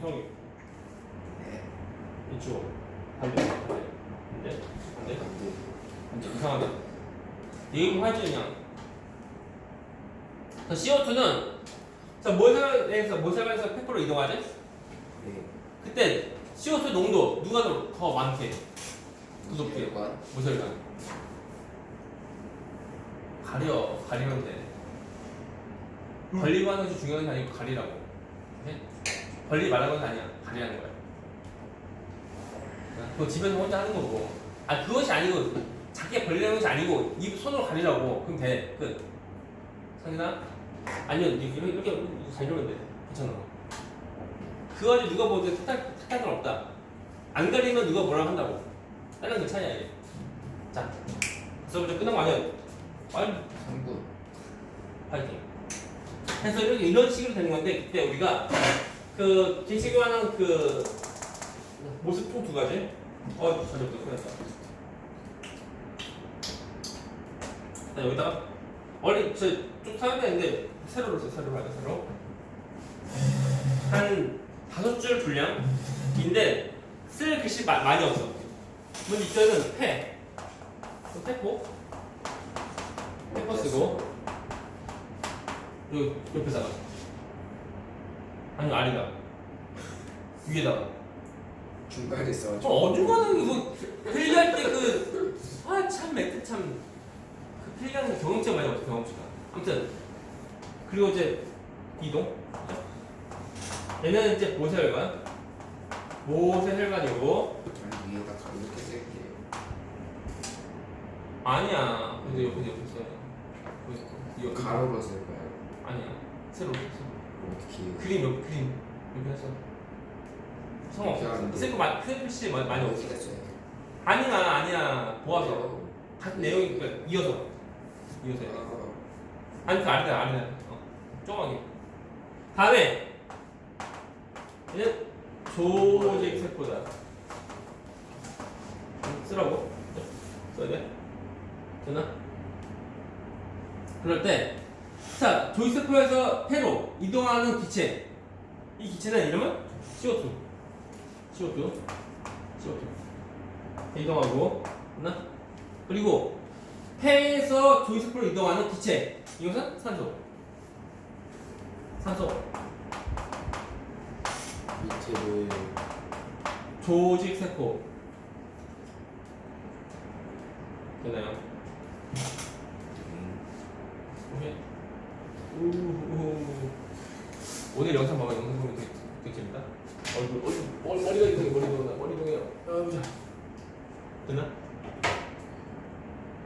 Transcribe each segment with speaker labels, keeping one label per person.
Speaker 1: 이성이.
Speaker 2: 네.
Speaker 1: 이쪽. 반대. 반대. 반대. 반대. 반대 이상하게. 하지 그냥. 자 CO2는 자뭘 설명해서 뭘 설명해서 페퍼로 이동하지?
Speaker 2: 네.
Speaker 1: 그때 CO2 농도 누가 더, 더 많게?
Speaker 2: 혈관.
Speaker 1: 무설관 가려 가리면 돼. 걸리고 하는 것이 중요한 게 아니고 가리라고. 오 걸리 말하는 건 아니야. 가리라는 거야. 그거 집에서 혼자 하는 거고. 아 그것이 아니고 자기가 벌리는 것이 아니고 입 손으로 가리라고. 그럼 돼 끝. 상인아? 아니면 이렇게 이렇게 잘 이러면 돼. 괜찮아. 그거 가지고 누가 뭐든 탓할 탓할 건 없다. 안 가리면 누가 뭐라 한다고. 다른 건 괜찮냐 이게. 자. 그래서 이제 끝난 거 아니야? 빨리.
Speaker 2: 3분.
Speaker 1: 파이팅. 그래서 이렇게 이런 식으로 되는 건데 그때 우리가 그 기시교환한 그 모습 총두 가지. 어, 저녁도 끝났다. 자 여기다가 원래 저좀 사야 되는데 세로로 써 세로로 하자 세로. 한 다섯 줄 분량인데 쓸 글씨 마, 많이 없어. 먼저 이쪽은 패. 페퍼. 페퍼 쓰고. 요 옆에다가 아니 아래다. 위에다가.
Speaker 2: 중간에 써.
Speaker 1: 저 어중간한 이거 필기할 때그 아참 매트 참그 필기하는 경험치가 많이 없어 경험치가. 아무튼 그리고 이제 이동. 얘는 이제 보세혈관. 보세혈관이고.
Speaker 2: 아니 위에다 가 이렇게 쓸게요.
Speaker 1: 아니야. 근데 옆에 옆에 이거
Speaker 2: 가로로 쓸 거예요.
Speaker 1: 아니야. 새로 새로
Speaker 2: 어떻게?
Speaker 1: 그림 옆 그림. 여기 해서. 상관없어. 쓸거 많이 큰 글씨 많이 없어
Speaker 2: 써요?
Speaker 1: 아니야 아니야. 모아서. 같은 내용이 그 이어서. 이어서 해.
Speaker 2: 아,
Speaker 1: 아니 그 아래다 아래다. 어. 조금하게. 다음에. 얘는 조직 세포다. 음, 쓰라고? 써야 돼? 되나? 그럴 때 자 조직 세포에서 폐로 이동하는 기체. 이 기체는 이름은? CO2 CO2 CO2 이동하고. 됐나. 그리고 폐에서 조이스포로 이동하는 기체. 이것은 산소. 산소.
Speaker 2: 밑에 뭐
Speaker 1: 조직 세포. 되나요? 오케이. 우후. 오늘 영상 봐봐 영상 보면 되게, 되게 재밌다 얼굴 얼굴 머리, 머리가 이상해 머리 동다 머리 동해요 아 보자. 됐나?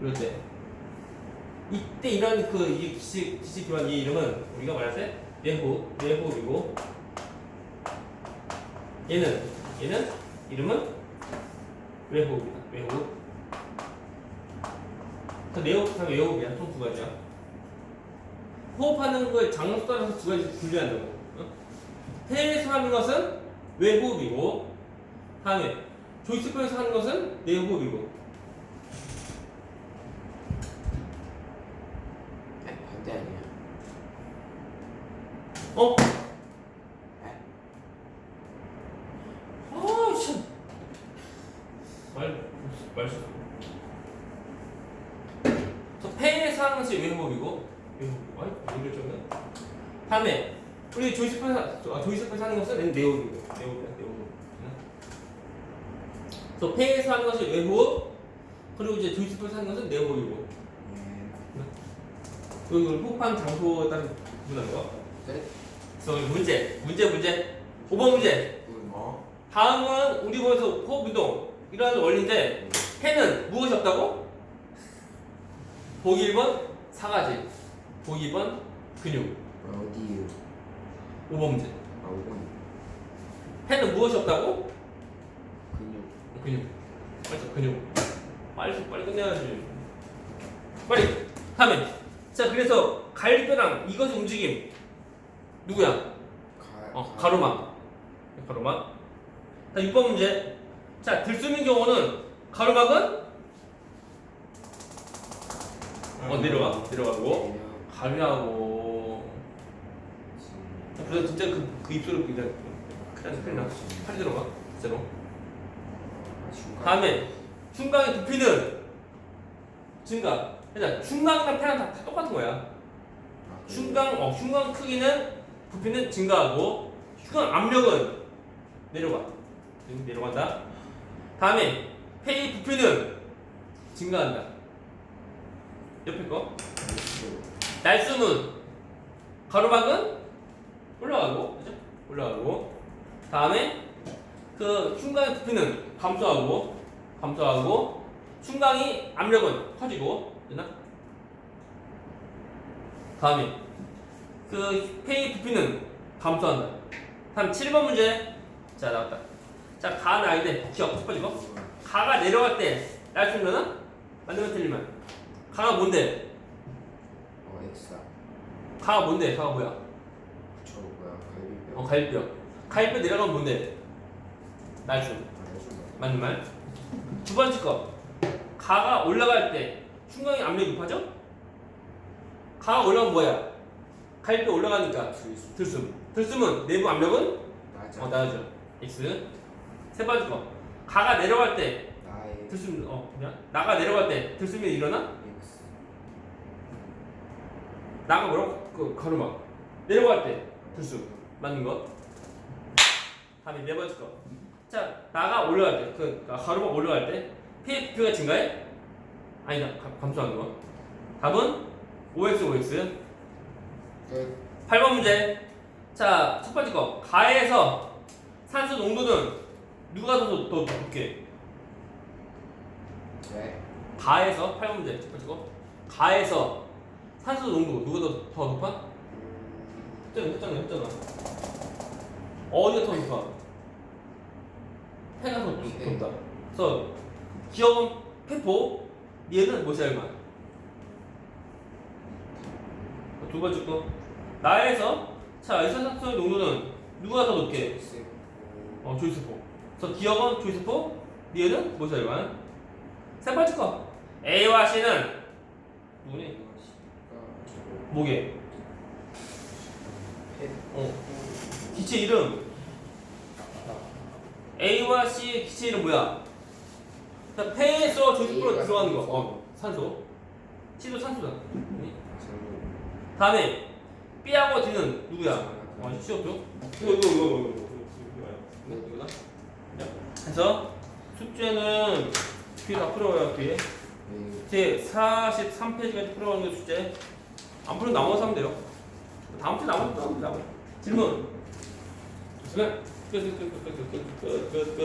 Speaker 1: 그럴 때. 이때 이런 그이 기시 기시 교환 이 이름은 우리가 말할 때 내호흡 내호흡이고 얘는 얘는 이름은 외호흡이다. 외호흡 그 내호흡 외호흡이야 총 두 가지야. 호흡하는 걸 장소 따라서 두 가지 분류한다고. 어? 폐에서 하는 것은 외 호흡이고 다음에 조이스표에서 하는 것은 내 호흡이고
Speaker 2: 아니 반대 아니야.
Speaker 1: 어? 아, 참. 말, 말씀. 저 폐에서 하는 것이 외 호흡이고, 외 호흡. 아니, 모를 정도. 다음에, 우리 조이스표에서, 아, 조이스표에서 하는 것은 내호흡이고, 내호흡이야, 내호흡. 응? 저 폐에서 하는 것이 외호흡, 그리고 이제 조이스표에서 하는 것은 내호흡이고,
Speaker 2: 네.
Speaker 1: 그리고 호흡하는 장소에 따라 구분하는 거.
Speaker 2: 네.
Speaker 1: 그래서 우리 문제, 문제, 문제. 5번 문제.
Speaker 2: 뭐?
Speaker 1: 다음은 우리 보면서 호흡 운동 이러한 원리인데 해는 무엇이 없다고? 보기 1번 사가지 보기 2번 근육
Speaker 2: 어디요?
Speaker 1: 5번 문제.
Speaker 2: 아 5번
Speaker 1: 해는 무엇이 없다고?
Speaker 2: 근육.
Speaker 1: 근육. 써, 근육. 빨리 빨리 끝내야지. 빨리 다음에 자 그래서 갈비뼈랑 이것의 움직임. 누구야?
Speaker 2: 가.
Speaker 1: 어 가로막. 가로막. 자 6번 문제. 자 들숨인 경우는 가로막은? 어 내려가 내려가고. 가려고 그래서 진짜 그, 그 입술을 그냥 일단 큰일 나. 팔이 들어가. 제로.
Speaker 2: 중간.
Speaker 1: 다음에 중강의 부피는 증가. 그러니까 중강이랑 폐랑 다, 다 똑같은 거야.
Speaker 2: 아?
Speaker 1: 중강 어 중강 크기는 부피는 증가하고 중강 압력은 내려가. 응, 내려간다. 다음에 폐의 부피는 증가한다. 옆에 거.
Speaker 2: 알겠어요.
Speaker 1: 날숨은 가로막은 올라가고 그죠? 올라가고 다음에 그 중강의 부피는 감소하고 감소하고 중강이 압력은 커지고 되나? 다음에 그 폐의 부피는 감소한다. 다음 7번 문제 자 나왔다. 자 가는 아이들 기억 첫 번째 거 가가 내려갈 때 날숨면은 맞으면 틀리면 가가 뭔데?
Speaker 2: 어 X.
Speaker 1: 가가 뭔데? 가가 뭐야? 어 갈비뼈 갈비뼈 내려가면 뭔데? 날숨. 맞는 말? 두 번째 거 가가 올라갈 때 중강의 압력이 높아져? 가가 올라가면 뭐야? 갈비뼈 올라가니까. 들숨 들숨은 내부 압력은. 어 나아져 X 세 번째 거 가가 내려갈 때 들숨 어 그냥 나가 내려갈 때 들숨이 일어나? 나가 뭐라고? 그 가르마 내려갈 때 들숨 맞는 거 다음에 네 번째 거. 자, 나가 올라갈 때, 그 가루가 올라갈 때 PFP가 증가해? 아니다, 가- 감소하는 거. 답은 OX, OX.
Speaker 2: 끝.
Speaker 1: 8번 문제. 자, 첫 번째 거. 가에서 산소 농도는 누가 더, 더, 더 높게?
Speaker 2: 네.
Speaker 1: 가에서 8번 문제. 첫 번째 거. 가에서 산소 농도 누가 더, 더 높아?
Speaker 2: 음,
Speaker 1: 했잖아, 했잖아, 했잖아. 어디가 더 높아? 폐가 더 높-
Speaker 2: 폐.
Speaker 1: 높다. 그래서 기억은 폐포, 얘는 모세알만. 두 번째 거. 나에서 자, 이산화탄소의 농도는 누가 더 높게? 어, 조이스포. 그래서 기억은 조이스포, 얘는 모세알만. 세 번째 거. A와 C는 누구니? 뭐게? 어. 기체 이름 A와 C의 기체 이름 뭐야? 자, 폐에서 조직으로 들어가는 거. 어, 산소. C도
Speaker 2: 산소잖아. 네.
Speaker 1: 다음에 B하고 D는 누구야? 어, C였죠? 이거 이거 이거 이거 이거 이거 네, 이거다. 그래서 숙제는 뒤에 다 풀어요 뒤에. 제 43페이지까지 풀어가는 게 숙제. 안 풀면 나머지 하면 돼요. 다음 주에 나오면 또 나온다고. 질문. 좋으면 끝, 끝, 끝, 끝, 끝, 끝, 끝, 끝.